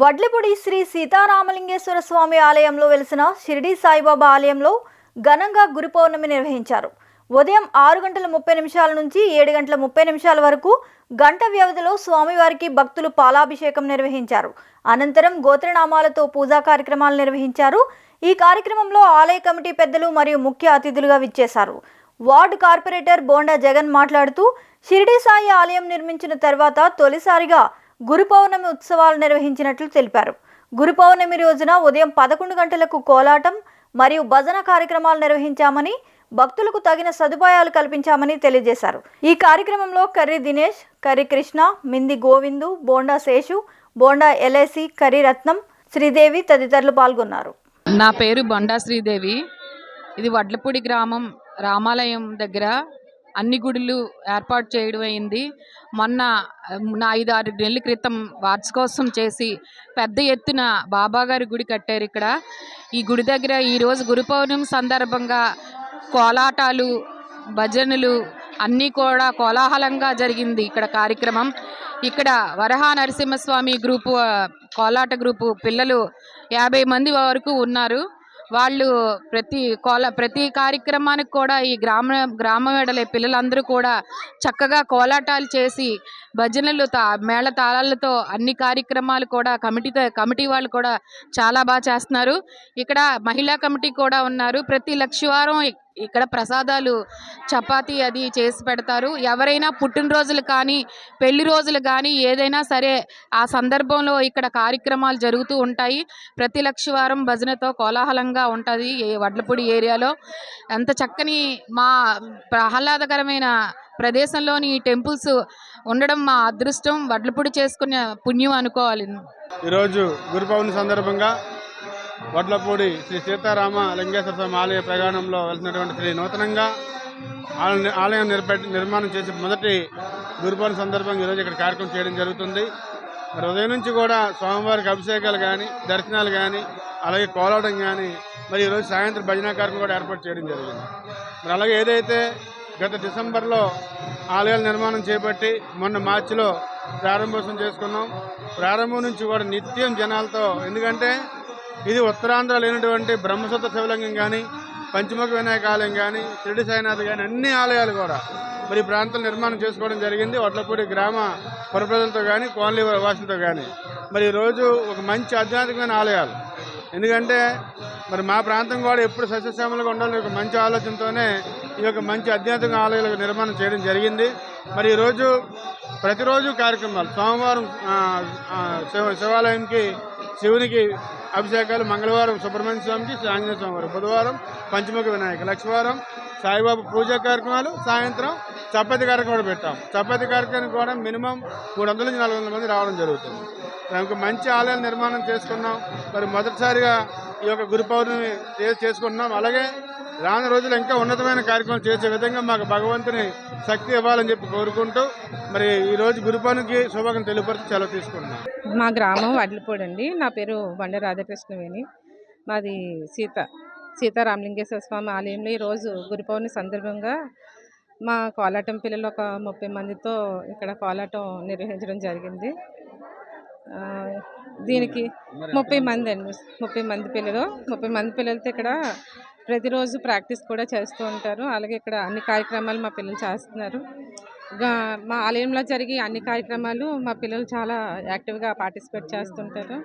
వడ్లపూడి శ్రీ సీతారామలింగేశ్వర స్వామి ఆలయంలో వెలిసిన షిరిడి సాయిబాబా ఆలయంలో ఘనంగా గురు పౌర్ణమి నిర్వహించారు. ఉదయం ఆరు గంటల ముప్పై నిమిషాల నుంచి ఏడు గంటల ముప్పై నిమిషాల వరకు గంట వ్యవధిలో స్వామివారికి భక్తులు పాలాభిషేకం నిర్వహించారు. అనంతరం గోత్రనామాలతో పూజా కార్యక్రమాలు నిర్వహించారు. ఈ కార్యక్రమంలో ఆలయ కమిటీ పెద్దలు మరియు ముఖ్య అతిథులుగా విచ్చేశారు. వార్డు కార్పొరేటర్ బోండా జగన్ మాట్లాడుతూ షిరిడి సాయి ఆలయం నిర్మించిన తర్వాత తొలిసారిగా గురు పౌర్ణమి ఉత్సవాలు నిర్వహించినట్లు తెలిపారు. గురు పౌర్ణమి రోజున ఉదయం పదకొండు గంటలకు కోలాటం మరియు భజన కార్యక్రమాలు నిర్వహించామని భక్తులకు తగిన సదుపాయాలు కల్పించామని తెలియజేశారు. ఈ కార్యక్రమంలో కర్రీ దినేష్ కర్రీ కృష్ణ మింది గోవిందు బోండా శేషు బోండా ఎల్ఐసి కర్రీ రత్నం శ్రీదేవి తదితరులు పాల్గొన్నారు. నా పేరు బొండా శ్రీదేవి. ఇది వడ్లపూడి గ్రామం రామాలయం దగ్గర అన్ని గుడులు ఏర్పాటు చేయడం అయింది. మొన్న నా ఐదు ఆరు నెలల క్రితం వార్షికోత్సవం చేసి పెద్ద ఎత్తున బాబాగారి గుడి కట్టారు ఇక్కడ. ఈ గుడి దగ్గర ఈరోజు గురు పౌర్ణమి సందర్భంగా కోలాటాలు భజనలు అన్నీ కూడా కోలాహలంగా జరిగింది ఇక్కడ కార్యక్రమం. ఇక్కడ వరహా నరసింహస్వామి గ్రూపు కోలాట గ్రూపు పిల్లలు యాభై మంది వరకు ఉన్నారు. వాళ్ళు ప్రతి కోల ప్రతి కార్యక్రమానికి కూడా ఈ గ్రామ గ్రామ వెడలే పిల్లలందరూ కూడా చక్కగా కోలాటాలు చేసి భజనలు తా మేళ తాళాలతో అన్ని కార్యక్రమాలు కూడా కమిటీతో కమిటీ వాళ్ళు కూడా చాలా బాగా చేస్తున్నారు. ఇక్కడ మహిళా కమిటీ కూడా ఉన్నారు. ప్రతి లక్షవారం ఇక్కడ ప్రసాదాలు చపాతీ అది చేసి పెడతారు. ఎవరైనా పుట్టినరోజులు కానీ పెళ్ళి రోజులు కానీ ఏదైనా సరే ఆ సందర్భంలో ఇక్కడ కార్యక్రమాలు జరుగుతూ ఉంటాయి. ప్రతి లక్షవారం భజనతో కోలాహలంగా ఉంటుంది వడ్లపూడి ఏరియాలో. అంత చక్కని మా ఆహ్లాదకరమైన ప్రదేశంలోని టెంపుల్స్ ఉండడం మా అదృష్టం. వడ్లపూడి చేసుకునే పుణ్యం అనుకోవాలి. ఈరోజు గురు సందర్భంగా వడ్లపూడి శ్రీ సీతారామ లింగేశ్వర స్వామి ఆలయ ప్రయాణంలో వెళ్తున్నటువంటి శ్రీ నూతనంగా ఆలయ- ఆలయం నిర్మాణం చేసే మొదటి గురు సందర్భంగా ఈరోజు ఇక్కడ కార్యక్రమం చేయడం జరుగుతుంది. మరి ఉదయం నుంచి కూడా స్వామివారికి అభిషేకాలు కానీ దర్శనాలు కానీ అలాగే కోలాటం కానీ మరి ఈరోజు సాయంత్రం భజన కార్యక్రమం కూడా ఏర్పాటు చేయడం జరిగింది. మరి అలాగే ఏదైతే గత డిసెంబర్లో ఆలయాల నిర్మాణం చేపట్టి మొన్న మార్చిలో ప్రారంభోత్సవం చేసుకున్నాం. ప్రారంభం నుంచి కూడా నిత్యం జనాలతో ఎందుకంటే ఇది ఉత్తరాంధ్ర లేనటువంటి బ్రహ్మసత్వ శివలింగం కానీ పంచముఖ వినాయక ఆలయం కానీ షిరిడి సాయినాథ్ కానీ అన్ని ఆలయాలు కూడా మరి ప్రాంతం నిర్మాణం చేసుకోవడం జరిగింది. వడ్లపూడి గ్రామ పురప్రజలతో కానీ కోన్లీ వాసులతో కానీ మరి ఈరోజు ఒక మంచి ఆధ్యాత్మికమైన ఆలయాలు. ఎందుకంటే మరి మా ప్రాంతం కూడా ఎప్పుడు సస్యశ్యామలుగా ఉండాలని ఒక మంచి ఆలోచనతోనే ఈ యొక్క మంచి ఆధ్యాత్మిక ఆలయాల నిర్మాణం చేయడం జరిగింది. మరి ఈరోజు ప్రతిరోజు కార్యక్రమాలు సోమవారం శివ శివాలయంకి శివునికి అభిషేకాలు మంగళవారం సుబ్రహ్మణ్య స్వామికి ఆంజనేయ స్వామి వారు. బుధవారం పంచముఖ వినాయక. లక్ష్మీవారం సాయిబాబా పూజా కార్యక్రమాలు. సాయంత్రం చపాతి కార్యక్రమం కూడా పెట్టాం. చపాతి కార్యక్రమం కూడా మినిమం మూడు వందల నుంచి నాలుగు వందల మంది రావడం జరుగుతుంది. దానికి మంచి ఆలయాలు నిర్మాణం చేసుకున్నాం. మరి మొదటిసారిగా ఈ యొక్క గురు పౌర్ణమి చేసుకుంటున్నాం. అలాగే రాని రోజులు ఇంకా ఉన్నతమైన కార్యక్రమం చేసే విధంగా మాకు భగవంతుని శక్తి ఇవ్వాలని చెప్పి కోరుకుంటూ మరి ఈ రోజు గురు పౌర్ణమికి తెలియపరిచి సెలవు తీసుకుంటున్నాం. మా గ్రామం వడ్లపూడి అండి. నా పేరు బండ రాధాకృష్ణవేణి. మాది సీత సీతారామలింగేశ్వర స్వామి ఆలయంలో ఈరోజు గురుపౌర్ణి సందర్భంగా మా కోలాటం పిల్లలు ఒక ముప్పై మందితో ఇక్కడ కోలాటం నిర్వహించడం జరిగింది. దీనికి ముప్పై మంది అండి. ముప్పై మంది పిల్లలు. ముప్పై మంది పిల్లలతో ఇక్కడ ప్రతిరోజు ప్రాక్టీస్ కూడా చేస్తూ ఉంటారు. అలాగే ఇక్కడ అన్ని కార్యక్రమాలు మా పిల్లలు చేస్తున్నారు. మా ఆలయంలో జరిగే అన్ని కార్యక్రమాలు మా పిల్లలు చాలా యాక్టివ్గా పార్టిసిపేట్ చేస్తుంటారు.